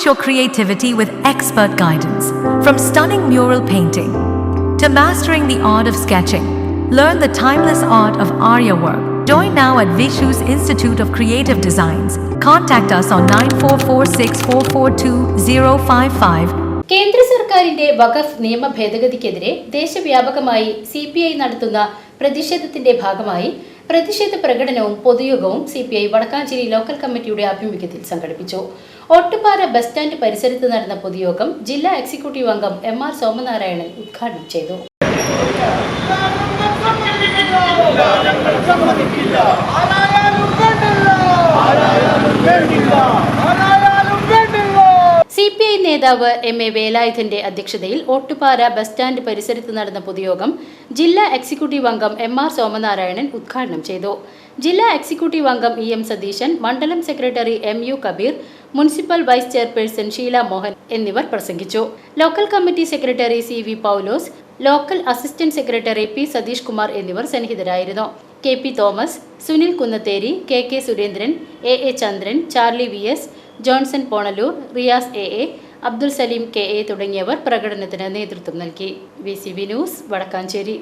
Unleash your creativity with expert guidance. From stunning mural painting to mastering the art of sketching, learn the timeless art of Arya work. Join now at Vishu's Institute of Creative Designs. Contact us on 9446442055 കേന്ദ്ര സർക്കാരിന്റെ വഖഫ് നിയമ ഭേദഗതിക്കെതിരെ ദേശവ്യാപകമായി C P I നടത്തുന്ന പ്രതിഷേധത്തിന്റെ ഭാഗമായി പ്രതിഷേധ പ്രകടനവും പൊതുയോഗവും C P I Vadakkanchery local കമ്മിറ്റിയുടെ ആഭിമുഖ്യത്തിൽ സംഘടിപ്പിച്ചു. ഒട്ടുപാറ ബസ് സ്റ്റാൻഡ് പരിസരത്ത് നടന്ന പൊതുയോഗം ജില്ലാ എക്സിക്യൂട്ടീവ് അംഗം എം ആർ സോമനാരായണൻ ഉദ്ഘാടനം ചെയ്തു സി പി ഐ നേതാവ് എം എ വേലായുധന്റെ അധ്യക്ഷതയിൽ ഓട്ടുപാറ ബസ് സ്റ്റാൻഡ് പരിസരത്ത് നടന്ന പൊതുയോഗം ജില്ലാ എക്സിക്യൂട്ടീവ് അംഗം എം ആർ സോമനാരായണൻ ഉദ്ഘാടനം ചെയ്തു. ജില്ലാ എക്സിക്യൂട്ടീവ് അംഗം ഇ എം സതീശൻ മണ്ഡലം secretary M U Kabeer municipal vice chairperson Sheela Mohan എന്നിവർ പ്രസംഗിച്ചു. Local committee secretary C V Paulose local assistant secretary P Satheesh Kumar എന്നിവർ സന്നിഹിതരായിരുന്നു. K P Thomas Sunil Kunnatheri K K Surendran A A Chandran Charlie V S Johnson Ponalur Riyas A A Abdul Saleem K A തുടങ്ങിയവർ പ്രകടനത്തിന് നേതൃത്വം നൽകി. V C news Vadakkanchery.